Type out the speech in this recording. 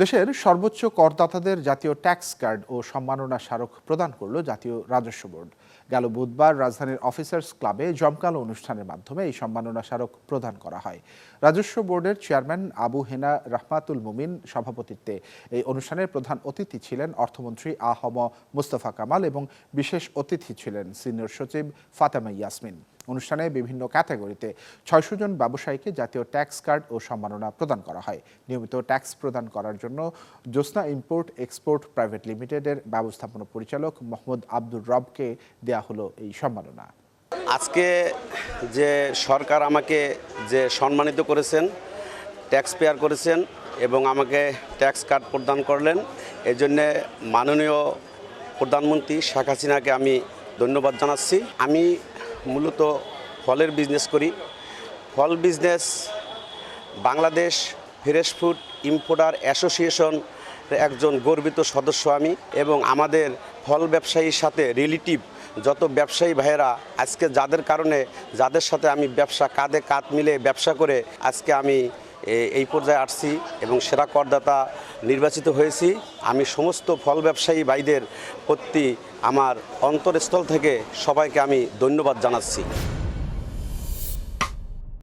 দেশের সর্বোচ্চ করদাতাদের জাতীয় ট্যাক্স কার্ড ও সম্মাননা স্মারক প্রদান করল জাতীয় রাজস্ব বোর্ড। গেল বুধবার রাজধানীর অফিসার্স ক্লাবে জমকালো অনুষ্ঠানের মাধ্যমে এই সম্মাননা স্মারক প্রদান করা হয়। রাজস্ব বোর্ডের চেয়ারম্যান আবু হেনা রহমাতুল মুমিন সভাপতিত্বে এই অনুষ্ঠানের প্রধান অতিথি ছিলেন অর্থমন্ত্রী আহম মুস্তফা কামাল এবং বিশেষ অতিথি ছিলেন সিনিয়র সচিব ফাতেমা ইয়াসমিন। অনুষ্ঠানে বিভিন্ন ক্যাটাগরিতে ছয়শো জন ব্যবসায়ীকে জাতীয় ট্যাক্স কার্ড ও সম্মাননা প্রদান করা হয়। নিয়মিত ট্যাক্স প্রদান করার জন্য জ্যোৎস্না ইম্পোর্ট এক্সপোর্ট প্রাইভেট লিমিটেডের ব্যবস্থাপনা পরিচালক মোহাম্মদ আব্দুর রবকে দেয়া হলো এই সম্মাননা। আজকে যে সরকার আমাকে যে সম্মানিত করেছেন, ট্যাক্স পেয়ার করেছেন এবং আমাকে ট্যাক্স কার্ড প্রদান করলেন এই জন্যে মাননীয় প্রধানমন্ত্রী শেখ হাসিনাকে আমি ধন্যবাদ জানাচ্ছি। আমি মূলত ফলের বিজনেস করি। ফল business Bangladesh fresh food importer association একজন গর্বিত সদস্য আমি এবং আমাদের ফল ব্যবসায়ীর সাথে রিলেটিভ যত ব্যবসায়ী ভাইয়েরা আজকে যাদের কারণে, যাদের সাথে আমি ব্যবসা কাঁধে কাঁধ মিলে ব্যবসা করে আজকে আমি এই পর্যায়ে আসছি এবং সেরা করদাতা নির্বাচিত হয়েছি। আমি সমস্ত ফল ব্যবসায়ী ভাইদের প্রতি আমার অন্তরস্থল থেকে সবাইকে আমি ধন্যবাদ জানাচ্ছি।